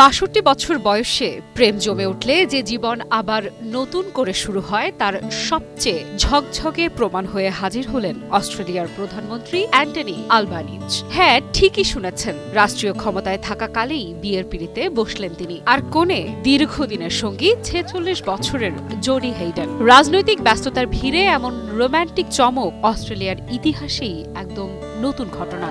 বাষট্টি বছর বয়সে প্রেম জমে উঠলে যে জীবন আবার নতুন করে শুরু হয়, তার সবচেয়ে ঝকঝকে প্রমাণ হয়ে হাজির হলেন অস্ট্রেলিয়ার প্রধানমন্ত্রী অ্যান্টনি আলবানিজ। হ্যাঁ ঠিকই শুনেছেন, রাষ্ট্রীয় ক্ষমতায় থাকাকালেই বিয়ের পিড়িতে বসলেন তিনি। আর কোণে দীর্ঘদিনের সঙ্গী ছেচল্লিশ বছরের জোডি হেইডেন। রাজনৈতিক ব্যস্ততার ভিড়ে এমন রোম্যান্টিক চমক অস্ট্রেলিয়ার ইতিহাসেই একদম নতুন ঘটনা।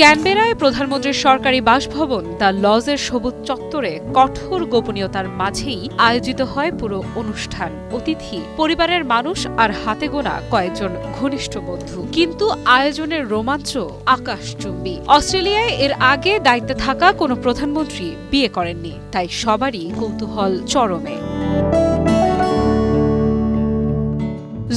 ক্যানবেরায় প্রধানমন্ত্রীর সরকারি বাসভবন দ্য লজের সবুজ চত্বরে কঠোর গোপনীয়তার মাঝেই আয়োজিত হয় পুরো অনুষ্ঠান। অতিথি, পরিবারের মানুষ আর হাতে গোনা কয়েকজন ঘনিষ্ঠ বন্ধু। কিন্তু আয়োজনের রোমাঞ্চ আকাশচুম্বী। অস্ট্রেলিয়ায় এর আগে দায়িত্বে থাকা কোনো প্রধানমন্ত্রী বিয়ে করেননি, তাই সবারই কৌতূহল চরমে।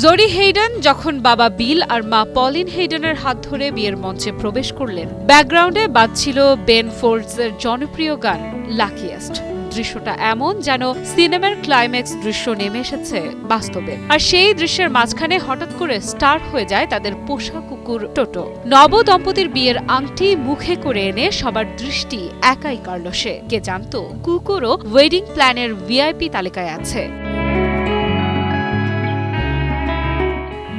জরি হেইডেন যখন বাবা বিল আর মা পলিন হেইডেনের হাত ধরে বিয়ের মঞ্চে প্রবেশ করলেন, ব্যাকগ্রাউন্ডে বাজছিল বেন ফোর্ডসের জনপ্রিয় গান, লাকিয়েস্ট। দৃশ্যটা এমন যেন সিনেমার ক্লাইম্যাক্স দৃশ্য নেমে এসেছে বাস্তবে। আর সেই দৃশ্যের মাঝখানে হঠাৎ করে স্টার্ট হয়ে যায় তাদের পোষা কুকুর টোটো। নব দম্পতির বিয়ের আংটি মুখে করে এনে সবার দৃষ্টি একাই কাড়ল সে। কে জানতো, কুকুরও ওয়েডিং প্ল্যানের ভিআইপি তালিকায় আছে।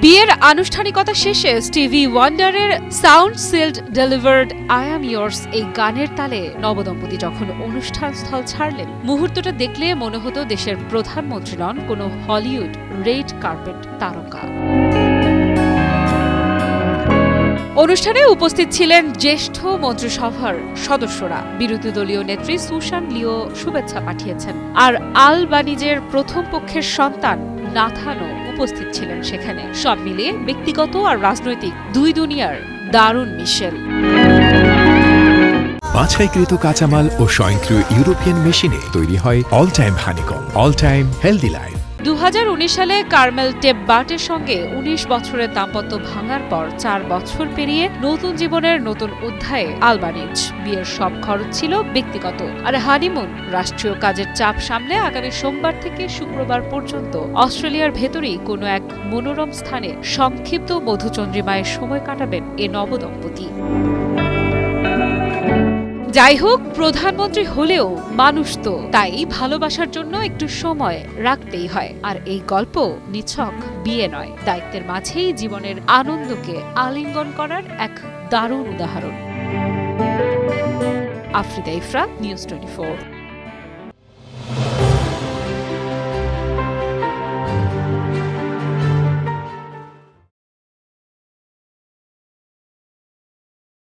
বিয়ের আনুষ্ঠানিকতা শেষে Stevie ওয়ান্ডারের sound sealed delivered I am yours এই গানের তালে নবদম্পতি যখন অনুষ্ঠান স্থল ছাড়লেন, মুহূর্তটা দেখলে মনে হতো দেশের প্রধানমন্ত্রী নন কোনো হলিউড রেড কার্পেট তারকা। অনুষ্ঠানে উপস্থিত ছিলেন জ্যেষ্ঠ মন্ত্রিসভার সদস্যরা। বিরোধী দলীয় নেত্রী সুশান লিও শুভেচ্ছা পাঠিয়েছেন। আর আল বানিজের প্রথম পক্ষের সন্তান নাথানো উপস্থিত ছিলেন সেখানে। সব মিলিয়ে ব্যক্তিগত আর রাজনৈতিক দুই দুনিয়ার দারুণ মিশেল। বাছাইকৃত কাঁচামাল ও স্বয়ংক্রিয় ইউরোপিয়ান মেশিনে তৈরি হয় all time honeycomb all time healthy life দু হাজার উনিশ সালে কার্মেল টেপ বার্টের সঙ্গে ১৯ বছরের দাম্পত্য ভাঙার পর চার বছর পেরিয়ে নতুন জীবনের নতুন অধ্যায়ে আলবানিজ। বিয়ের সব খরচ ছিল ব্যক্তিগত। আর হানিমুন, রাষ্ট্রীয় কাজের চাপ সামলে আগামী সোমবার থেকে শুক্রবার পর্যন্ত অস্ট্রেলিয়ার ভেতরেই কোনো এক মনোরম স্থানে সংক্ষিপ্ত মধুচন্দ্রিমায় সময় কাটাবেন এ নবদম্পতি। যাই হোক, প্রধানমন্ত্রী হলেও মানুষ তো। তাই ভালোবাসার জন্য একটু সময় রাখতেই হয়। আর এই গল্প নিছক বিয়ে নয়। দায়িত্বের মাঝেই জীবনের আনন্দকে আলিঙ্গন করার এক দারুণ উদাহরণ। Afrida Ifra news twenty